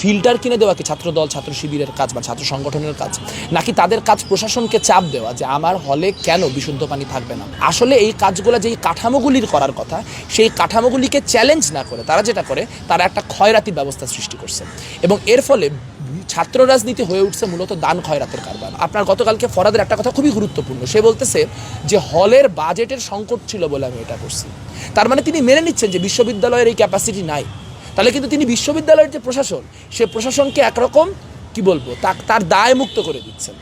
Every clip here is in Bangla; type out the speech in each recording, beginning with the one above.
ফিল্টার কিনে দেওয়া কি ছাত্রদল, ছাত্র শিবিরের কাজ বা ছাত্র সংগঠনের কাজ? নাকি তাদের কাজ প্রশাসনকে চাপ দেওয়া যে আমার হলে কেন বিশুদ্ধ পানি থাকবে না? আসলে এই কাজগুলো যেই কাঠামোগুলির করার কথা, সেই কাঠামোগুলিকে চ্যালেঞ্জ না করে, তারা যেটা করে, তারা একটা ক্ষয়রাতির ব্যবস্থা সৃষ্টি করছে। এবং এর ফলে ছাত্র রাজনীতি হয়ে উঠছে মূলত দান খয়রাতের কারবার। আপনার গতকালকে ফরাদের একটা কথা খুবই গুরুত্বপূর্ণ। সে বলতেছে যে হলের বাজেটের সংকট ছিল বলে আমি এটা করছি। তার মানে তিনি মেনে নিচ্ছেন যে বিশ্ববিদ্যালয়ের এই ক্যাপাসিটি নাই। তাহলে কিন্তু তিনি বিশ্ববিদ্যালয়ের যে প্রশাসন, সে প্রশাসনকে একরকম, কি বলব তার দায় মুক্ত করে দিচ্ছেন।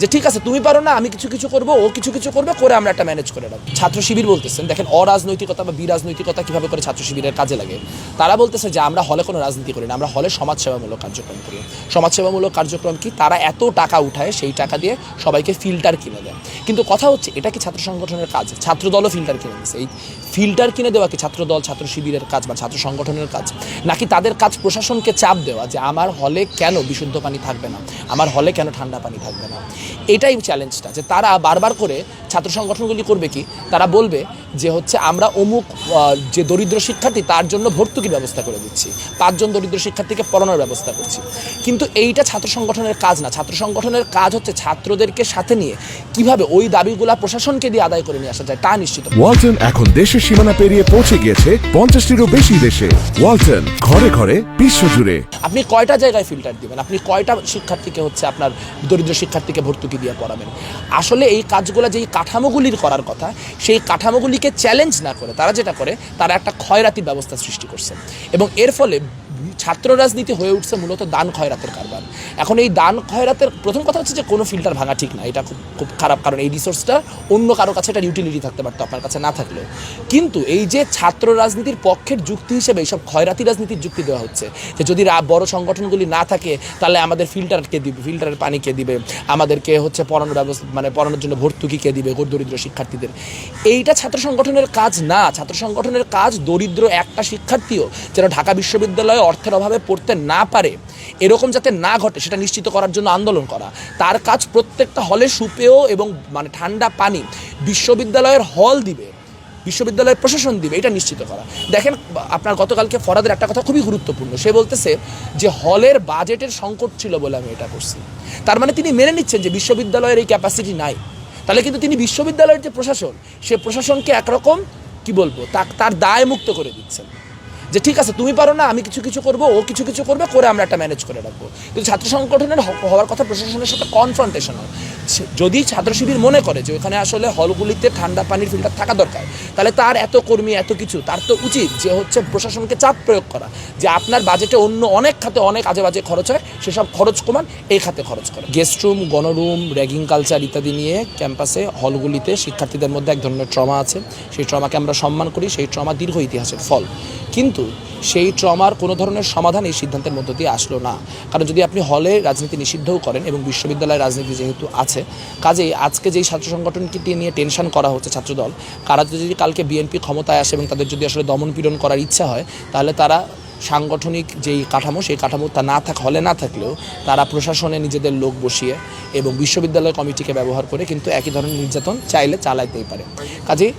যে ঠিক আছে, তুমি পারো না, আমি কিছু কিছু করব, ও কিছু কিছু করবে, করে আমরা একটা ম্যানেজ করে রাখব ছাত্র শিবির বলতেছেন, দেখেন, অরাজনৈতিকতা বা বিরাজনৈতিকতা কীভাবে করে ছাত্র শিবিরের কাজে লাগে, তারা বলতেছে যে আমরা হলে কোনো রাজনীতি করি না, আমরা হলে সমাজসেবামূলক কার্যক্রম করি। সমাজসেবামূলক কার্যক্রম কি? তারা এত টাকা উঠায়, সেই টাকা দিয়ে সবাইকে ফিল্টার কিনে দেয়। কিন্তু কথা হচ্ছে, এটা কি ছাত্র সংগঠনের কাজ? ছাত্রদলও ফিল্টার কিনে দিচ্ছে এই ফিল্টার কিনে দেওয়া কি ছাত্র দল ছাত্র শিবিরের কাজ বা ছাত্র সংগঠনের কাজ? নাকি তাদের কাজ প্রশাসনকে চাপ দেওয়া যে আমার হলে কেন বিশুদ্ধ পানি থাকবে না? আমার হলে কেন ঠান্ডা পানি থাকবে না? এটাই চ্যালেঞ্জটা যে তারা বারবার করে ছাত্র সংগঠনগুলি করবে কি? তারা বলবে যে হচ্ছে আমরা অমুক যে দরিদ্র শিক্ষার্থী তার জন্য ভর্তুকির ব্যবস্থা করে দিচ্ছি। পাঁচজন দরিদ্র শিক্ষার্থীকে পড়ানোর ব্যবস্থা করছি। কিন্তু এইটা ছাত্র সংগঠনের কাজ না। ছাত্র সংগঠনের কাজ হচ্ছে ছাত্রদেরকে সাথে নিয়ে কীভাবে ওই দাবিগুলা প্রশাসনকে দিয়ে আদায় করে নিয়ে আসা যায় তা নিশ্চিত ওয়ালটন এখন দেশের সীমানা পেরিয়ে পৌঁছে গিয়েছে পঞ্চাশটিরও বেশি দেশে। ওয়ালটন ঘরে ঘরে বিশ্বজুড়ে আপনি কয়টা জায়গায় ফিল্টার দিবেন? আপনি কয়টা শিক্ষার্থীকে হচ্ছে আপনার দরিদ্র শিক্ষার্থীকে ভর্তুকি দিয়ে পড়াবেন? আসলে এই কাজগুলো যেই কাঠামোগুলির করার কথা, সেই কাঠামোগুলিকে চ্যালেঞ্জ না করে, তারা যেটা করে, তারা একটা ক্ষয়রাতির ব্যবস্থা সৃষ্টি করছে। এবং এর ফলে ছাত্র রাজনীতি হয়ে উঠছে মূলত দান খয়রাতের কারবার। এখন এই দান খয়রাতের প্রথম কথা হচ্ছে যে কোনো ফিল্টার ভাঙা ঠিক না। এটা খুব খুব খারাপ কারণ এই রিসোর্সটা অন্য কারও কাছে এটা ইউটিলিটি থাকতে পারতো, আপনার কাছে না থাকলেও। কিন্তু এই যে ছাত্র রাজনীতির পক্ষের যুক্তি হিসেবে এইসব খয়রাতি রাজনীতির যুক্তি দেওয়া হচ্ছে, যে যদি বড় সংগঠনগুলি না থাকে, তাহলে আমাদের ফিল্টারকে দিবে ফিল্টারের পানি কে দিবে, আমাদেরকে হচ্ছে পড়ানোর ব্যবস্থা মানে পড়ানোর জন্য ভর্তুকি কে দিবে দরিদ্র শিক্ষার্থীদের। এইটা ছাত্র সংগঠনের কাজ না। ছাত্র সংগঠনের কাজ দরিদ্র একটা শিক্ষার্থীও যেন ঢাকা বিশ্ববিদ্যালয়ে অর্থের অভাবে পড়তে না পারে, এরকম যাতে না ঘটে, সেটা নিশ্চিত করার জন্য আন্দোলন করা। তার কাজ প্রত্যেকটা হলে সুপেয় এবং মানে ঠান্ডা পানি বিশ্ববিদ্যালয়ের হল দিবে, বিশ্ববিদ্যালয়ের প্রশাসন দিবে, এটা নিশ্চিত করা। দেখেন, আপনার গতকালকে ফরাদের একটা কথা খুবই গুরুত্বপূর্ণ। সে বলতেছে যে, হলের বাজেটের সংকট ছিল বলে আমি এটা করছি। তার মানে তিনি মেনে নিচ্ছেন যে, বিশ্ববিদ্যালয়ের এই ক্যাপাসিটি নাই। তাহলে কিন্তু তিনি বিশ্ববিদ্যালয়ের যে প্রশাসন, সে প্রশাসনকে একরকম, কি বলব তার দায় মুক্ত করে দিচ্ছেন। যে ঠিক আছে, তুমি পারো না, আমি কিছু কিছু করব, ও কিছু কিছু করবে, করে আমরা একটা ম্যানেজ করে রাখব। কিন্তু ছাত্র সংগঠনের হওয়ার কথা প্রশাসনের সাথে কনফ্রন্টেশন হয়। যদি ছাত্র শিবির মনে করে যে ওখানে আসলে হলগুলিতে ঠান্ডা পানির ফিল্টার থাকা দরকার, তাহলে তার এত কর্মী, এত কিছু, তার তো উচিত যে হচ্ছে প্রশাসনকে চাপ প্রয়োগ করা, যে আপনার বাজেটে অন্য অনেক খাতে অনেক আজে বাজে খরচ হয়, সেসব খরচ কমান, এই খাতে খরচ করা গেস্ট রুম, গণরুম, র্যাগিং কালচার ইত্যাদি নিয়ে ক্যাম্পাসে হলগুলিতে শিক্ষার্থীদের মধ্যে এক ধরনের ট্রমা আছে। সেই ট্রমাকে আমরা সম্মান করি, সেই ট্রমা দীর্ঘ ইতিহাসের ফল। কিন্তু সেই ট্রমার কোনো ধরনের সমাধান এই সিদ্ধান্তের মধ্য দিয়ে আসলো না। কারণ যদি আপনি হলে রাজনীতি নিষিদ্ধও করেন এবং বিশ্ববিদ্যালয়ের রাজনীতি যেহেতু আছে কাজেই আজকে যেই ছাত্র সংগঠনকে নিয়ে টেনশন করা হচ্ছে ছাত্রদল, কারা যদি কালকে বিএনপি ক্ষমতায় আসে এবং তাদের যদি আসলে দমন পীড়ন করার ইচ্ছা হয়, তাহলে তারা সাংগঠনিক যেই কাঠামো, সেই কাঠামো তা না থাক, হলে না থাকলেও তারা প্রশাসনে নিজেদের লোক বসিয়ে এবং বিশ্ববিদ্যালয় কমিটিকে ব্যবহার করে কিন্তু একই ধরনের নির্যাতন চাইলে চালাইতেই পারে। কাজেই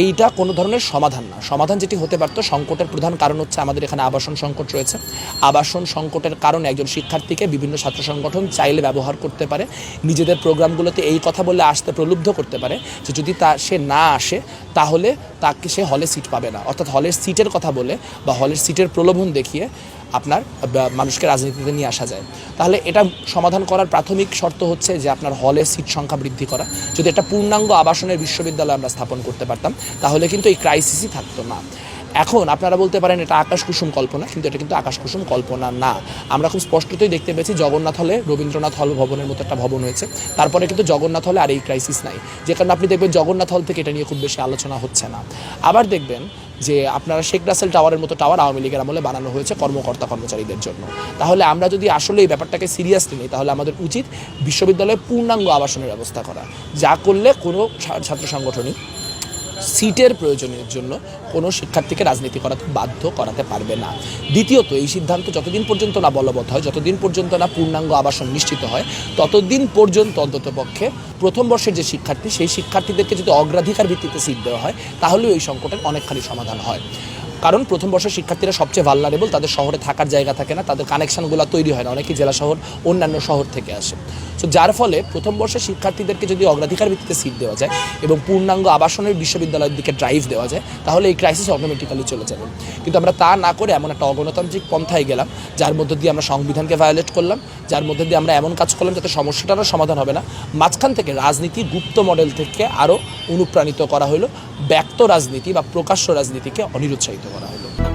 এইটা কোনো ধরনের সমাধান না। সমাধান যেটি হতে পারত, সংকটের প্রধান কারণ হচ্ছে আমাদের এখানে আবাসন সংকট রয়েছে। আবাসন সংকটের কারণে একজন শিক্ষার্থীকে বিভিন্ন ছাত্র সংগঠন চাইলে ব্যবহার করতে পারে। নিজেদের প্রোগ্রামগুলোতে এই কথা বলে আসতে প্রলুব্ধ করতে পারে যে যদি তা সে না আসে, তাহলে তাকে সে হলে সিট পাবে না। অর্থাৎ হলের সিটের কথা বলে বা হলের সিটের প্রলোভন দেখিয়ে আপনার মানুষকে রাজনীতিতে নিয়ে আসা যায়। তাহলে এটা সমাধান করার প্রাথমিক শর্ত হচ্ছে যে আপনার হলে সিট সংখ্যা বৃদ্ধি করা। যদি একটা পূর্ণাঙ্গ আবাসনের বিশ্ববিদ্যালয় আমরা স্থাপন করতে পারতাম, তাহলে কিন্তু এই ক্রাইসিসই থাকতো না। এখন আপনারা বলতে পারেন এটা আকাশ কুসুম কল্পনা, কিন্তু এটা কিন্তু আকাশ কুসুম কল্পনা না। আমরা খুব স্পষ্টতই দেখতে পেয়েছি জগন্নাথ হলে রবীন্দ্রনাথ হল ভবনের মতো একটা ভবন হয়েছে। তারপরে কিন্তু জগন্নাথ হলে আর এই ক্রাইসিস নাই। যে কারণে আপনি দেখবেন জগন্নাথ হল থেকে এটা নিয়ে খুব বেশি আলোচনা হচ্ছে না। আবার দেখবেন যে আপনারা শেখ রাসেল টাওয়ারের মতো টাওয়ার আওয়ামী লীগের আমলে বানানো হয়েছে কর্মকর্তা কর্মচারীদের জন্য। তাহলে আমরা যদি আসলে এই ব্যাপারটাকে সিরিয়াসলি নিই, তাহলে আমাদের উচিত বিশ্ববিদ্যালয়ে পূর্ণাঙ্গ আবাসনের ব্যবস্থা করা। যা করলে কোনো ছাত্র সংগঠনই সিটের প্রয়োজনের জন্য কোনো শিক্ষার্থীকে রাজনীতি করাতে বাধ্য করাতে পারবে না। দ্বিতীয়ত, এই সিদ্ধান্ত যতদিন পর্যন্ত না বলবৎ হয়, যতদিন পর্যন্ত না পূর্ণাঙ্গ আবাসন নিশ্চিত হয়, ততদিন পর্যন্ত অন্ততপক্ষে প্রথম বর্ষের যে শিক্ষার্থী, সেই শিক্ষার্থীদেরকে যদি অগ্রাধিকার ভিত্তিতে সিট দেওয়া হয়, তাহলেও এই সংকটের অনেকখানি সমাধান হয়। কারণ প্রথম বর্ষের শিক্ষার্থীরা সবচেয়ে ভালনারেবল তাদের শহরে থাকার জায়গা থাকে না, তাদের কানেকশনগুলো তৈরি হয় না, অনেকেই জেলা শহর, অন্যান্য শহর থেকে আসে। সো যার ফলে প্রথম বর্ষের শিক্ষার্থীদেরকে যদি অগ্রাধিকার ভিত্তিতে সিট দেওয়া যায় এবং পূর্ণাঙ্গ আবাসনের বিশ্ববিদ্যালয়ের দিকে ড্রাইভ দেওয়া যায়, তাহলে এই ক্রাইসিস অটোমেটিক্যালি চলে যাবে। কিন্তু আমরা তা না করে এমন একটা অগণতান্ত্রিক পন্থায় গেলাম, যার মধ্য দিয়ে আমরা সংবিধানকে ভায়োলেট করলাম, যার মধ্যে দিয়ে আমরা এমন কাজ করলাম যাতে সমস্যাটারও সমাধান হবে না। মাঝখান থেকে রাজনীতি গুপ্ত মডেল থেকে আরও অনুপ্রাণিত করা হলো, ব্যক্ত রাজনীতি বা প্রকাশ্য রাজনীতিকে অনিরুৎসাহিত করা হলো।